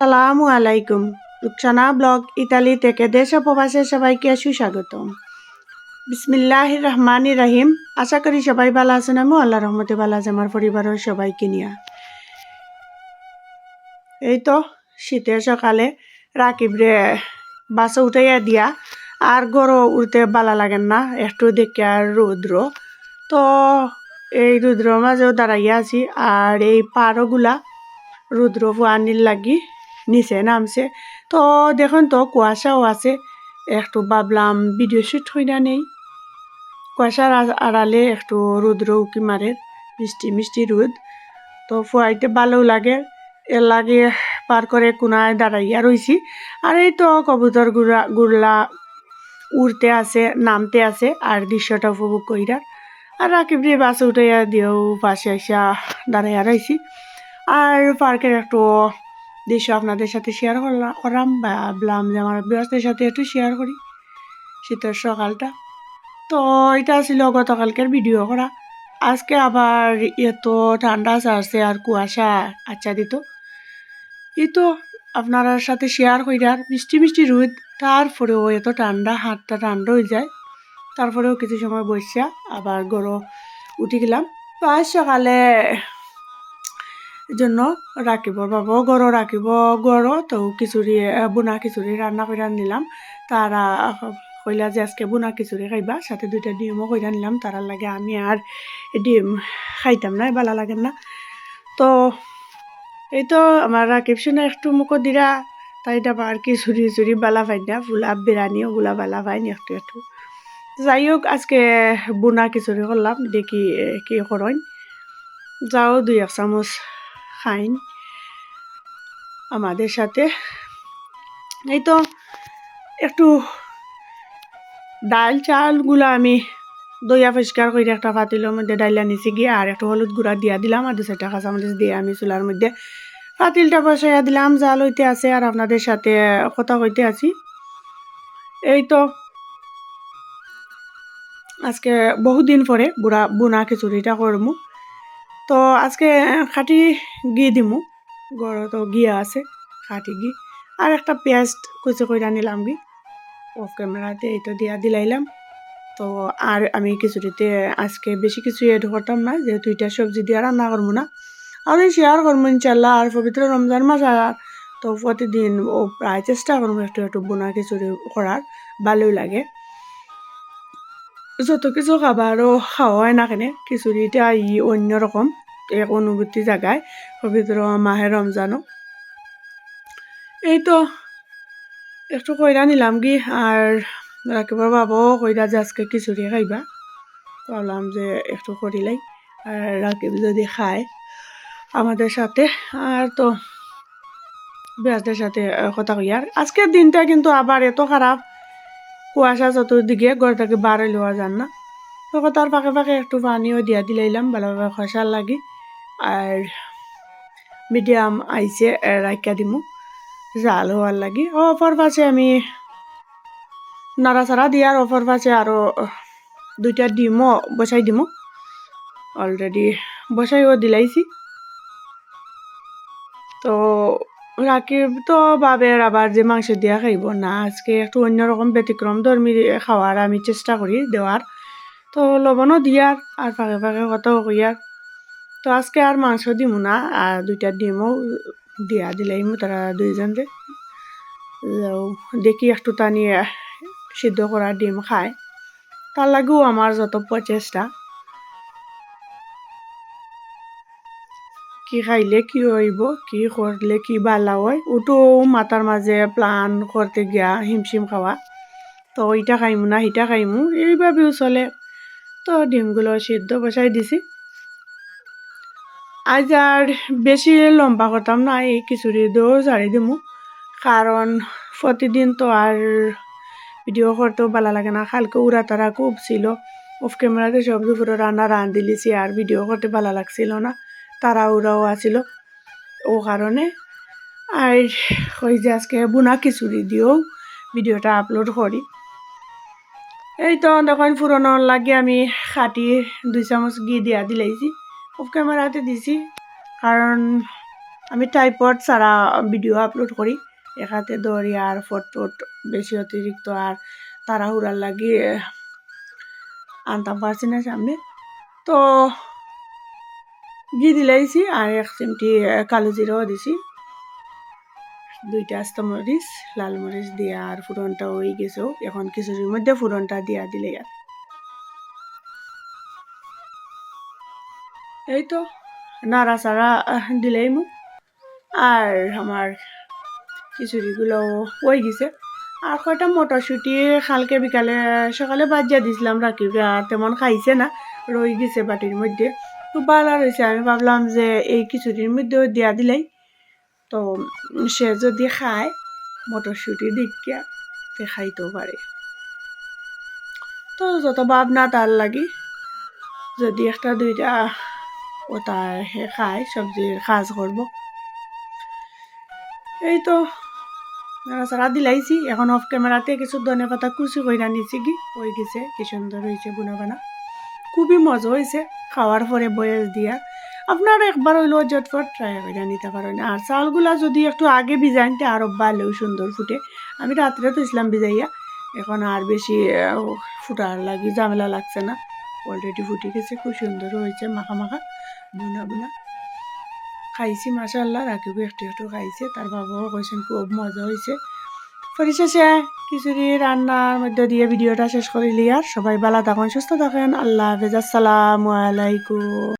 সালামু আলাইকুম। Rukhsana blog Italy থেকে দেশ ও প্রবাসে সবাইকে সুস্বাগতম। বিসমিল্লাহ রহমান রাহিম। আশা করি সবাই ভালো আছেন। আমি আল্লাহ রহমতে ভালো আছে, আমার পরিবারের সবাইকে নিয়ে। এই তো শীতের সকালে রাকিব রে বাসে উঠাইয়া দিয়া আর গরো উঠতে ভালো লাগেন না, একটু দেখে আর রৌদ্র। তো এই রুদ্র মাঝেও দাঁড়াইয়া আছি আর এই পারোগুলা রুদ্র ফুয়ানির লাগি নিচে নামছে তো দেখুন, তো কুয়াশাও আছে। একটু ভাবলাম ভিডিও শ্যুট হই না নেই। কুয়াশার আড়ালে একটু রুদ্র উকি মারে, মিষ্টি মিষ্টি রোদ। তো ফুয়াইতে ভালো লাগে। এর লাগে পার করে কোনায় দাঁড়াইয়া রইছি। আর এই তো কবুতর গুড়া, গুড়লা উড়তে আছে, নামতে আছে, আর দৃশ্যটা উপভোগ কইরা। আর রাকিব দিয়ে বাসে উঠাইয়া দিয়েও পাশে আসা দাঁড়াইয়া রইছি। আর পার্কের একটু দৃশ্য আপনাদের সাথে শেয়ার করলাম করাম বা ভাবলাম যে আমার বয়সদের সাথে একটু শেয়ার করি। শীতের সকালটা। তো এটা ছিল গতকালকের ভিডিও করা। আজকে আবার এত ঠান্ডা ছাড়ছে আর কুয়াশা আচ্ছাদিত। এই তো আপনার সাথে শেয়ার কইরার মিষ্টি মিষ্টি রোদ। তারপরেও এত ঠান্ডা, হাতটা ঠান্ডা হয়ে যায়। তারপরেও কিছু সময় বসিয়া আবার গরম উঠে গেলাম। তো আজ সকালে জন্য রাখিব বাবাও গড় রাখিব গড় তো খিচুড়ি বুনা খিচুড়ি রান্না করে নিলাম তারা কইলা যে আজকে বুনা খিচুড়ি খাইবা, সাথে দুইটা ডিমও কইরা নিলাম তারার লাগে আমি আর ডিম খাইতাম না ভালো লাগে না। তো এই তো আমার রাকিব শুনে একটু মুখো দিরা, তাই আবার খিচুড়ি চুরি বালা পাই না, ফুলা বিরিয়ানি ওগুলা বালা পাইনি একটু একটু। যাই হোক, আজকে বুনা খিচুড়ি করলাম, দেখি কি করেন। যাও দুই এক চামচ খাইন আমাদের সাথে এই তো একটু ডাল চালগুলো আমি দইয়া পরিষ্কার করে একটা পাতিলের মধ্যে ডাইলা নিচে গিয়ে, আর একটু হলুদ গুঁড়া দিয়া দিলাম, আর দু চারটা কাঁচামরিচ দিয়ে আমি চুলার মধ্যে পাতিলটা বসাইয়া দিলাম। জাল হইতে আছে, আর আপনাদের সাথে কথা কইতে আছি। এই তো আজকে বহুদিন পরে বুড়া বুনা খিচুড়িটা করমু। তো আজকে খাটি ঘি দিমু। গড় তো গিয়া আছে, খাটি ঘি। আর একটা পেঁয়াজ কুচি করে নিলাম ঘি। অফ ক্যামেরাতে তো দিয়া দিলাইলাম। তো আর আমি খিচুড়িতে আজকে বেশি কিছু এড করতাম না, যেহেতু এটা সবজি দিয়ে রান্না করব না। আমি শেয়ার করব ইনশাল্লাহ আর পবিত্র রমজান মাস আর তো প্রতিদিন ও প্রায় চেষ্টা করব একটু একটু বোনা খিচুড়ি করার, ভালোই লাগে। যত কিছু খাবারও খাওয়া হয় না কেন খিচুড়িটা ই অন্য অন্যরকম এক অনুভূতি জায়গায় পবিত্র মাহে রমজানও এই তো একটু কইরা নিলাম কি আর রাকিবার বাবাও কইরা যে আজকে খিচুড়ি খাইবা। ভাবলাম যে একটু করিলাই আর রাকিব যদি খায়, আমাদের সাথে আর তো বেয়াসদের সাথে কথা কই আর আজকের দিনটা কিন্তু আবার এত খারাপ। কুয়াশা চতুর্দিকে থেকে বাড়ি লওয়া যান না। তো তার ফাঁকে ফাঁকে একটু পানিও দিয়া দিলাইলাম ভালোভাবে খসার লাগি। আর মিডিয়াম আইসে রাইকা দিমু। জাল হওয়ার লাগি। অপর পাশে আমি। নাড়াচাড়া দিয়ার অপর পাশে আরও দুইটা ডিমও বসাই দিমু। অলরেডি বসাইও দিলাইছি। তো রাকিব তো বাবের আবার যে মাংস দিয়া খাইব না আজকে একটু অন্যরকম ব্যতিক্রম ধর্মী খাওয়ার আমি চেষ্টা করি দেওয়ার তো লবণও দিয়ার আর ফাঁকে ফাঁকে কথাও কইয়ার তো আজকে আর মাংস দিমু না আর দুইটা ডিমও দিয়া দিলাইমু তারা দুইজনরে যাও, দেখি একটু টানি সিদ্ধ করা ডিম খায়। তার লাগেও আমার যত প্রচেষ্টা কি খাইলে কি হইব, কি করলে কি বালা হয় ওটো মাথার মাঝে প্লান করতে গিয়া হিমশিম খাওয়া। তো ওইটা খাইমু না হিটা খাইমু, এইভাবেও চলে। তো ডিমগুলো সিদ্ধ বসাই দিছি। আজ আর বেশি লম্বা করতাম না, এই খিচুড়ি দিয়েও ছাড়ি দিমু। কারণ প্রতিদিন তো আর ভিডিও করতেও ভালো লাগে না। কালকে উড়া তারা খুব ছিল। অফ ক্যামেরাতে সব দুপুরে রান্না রান দিলিছি আর ভিডিও করতে ভালো লাগছিল না। তারা উড়াও আছিল ও কারণে। আর ওই যে আজকে বুনা খিচুড়ি দিয়েও ভিডিওটা আপলোড করি। এই তো দেখুন ফুরনোর লাগে আমি খাটি দুই চামচ ঘি দিয়া দিলাইছি। অফ ক্যামেরাতে দিছি, কারণ আমি টাইপড ছাড়া ভিডিও আপলোড করি। এখাতে দৌড়ি আর ফটোট বেশি অতিরিক্ত আর তাড়াহুড়ার লাগি আনতাম পারছি না সামনে। তো ঘি দিলাইছি আর এক চিমটি কালো জিরাও দিছি। দুইটা আস্ত মরিচ লাল মরিচ দিয়া আর ফুরনটা হয়ে গেছেও এখন খিচুড়ির মধ্যে ফুরনটা দিয়া দিলে আর এই তো, নাড়াচাড়া দিলেই মুখ। আর আমার খিচুড়িগুলো হয়ে গেছে। আর কয়টা মটরশুঁটি কালকে বিকালে, সকালে বাজিয়া দিছিলাম রাখি তেমন খাইছে না, রয়ে গেছে বাটির মধ্যে। খুব ভালো রয়েছে আমি ভাবলাম যে এই খিচুড়ির মধ্যেও দিয়া দিলাই। তো সে যদি খায়, মটরশুঁটি দিকিয়া তে খাইতেও পারে। তো যত ভাবনা তার লাগি, যদি একটা দুইটা ওটা হে খায় সবজির কাজ করব। এই তো, নাড়াচাড়া দিলাইছি। এখন অফ ক্যামেরাতে কিছু ধনে পাতা কুচি কইরা নিছি কি হয়ে গেছে, কি সুন্দর হয়েছে বুনা বানা। খুবই মজা হয়েছে খাওয়ার পরে বয়স দিয়া, আপনারা একবার হইলেও জটফট ট্রাই করে নিতে পারেন। আর চালগুলা যদি একটু আগে ভিজাইন তে আরও ভালো সুন্দর ফুটে, আমি রাত্রে তো ইসলাম ভিজাইয়া, এখন আর বেশি ফুটার লাগি ঝামেলা লাগছে না। অলরেডি ফুটে গেছে, খুব সুন্দর হয়েছে, মাখা মাখা, বুনা বুনা। খাইছি মাশাল্লাহ রাকিবও একটু একটু খাইছে, তার বাবাও কইছেন খুব মজা হয়েছে। পরিশেষে খিচুড়ি, রান্নার মধ্যে দিয়ে ভিডিওটা শেষ করে লিয়ার সবাই ভালো থাকুন, সুস্থ থাকেন। আল্লাহ হাফেজ, আসসালামু আলাইকুম।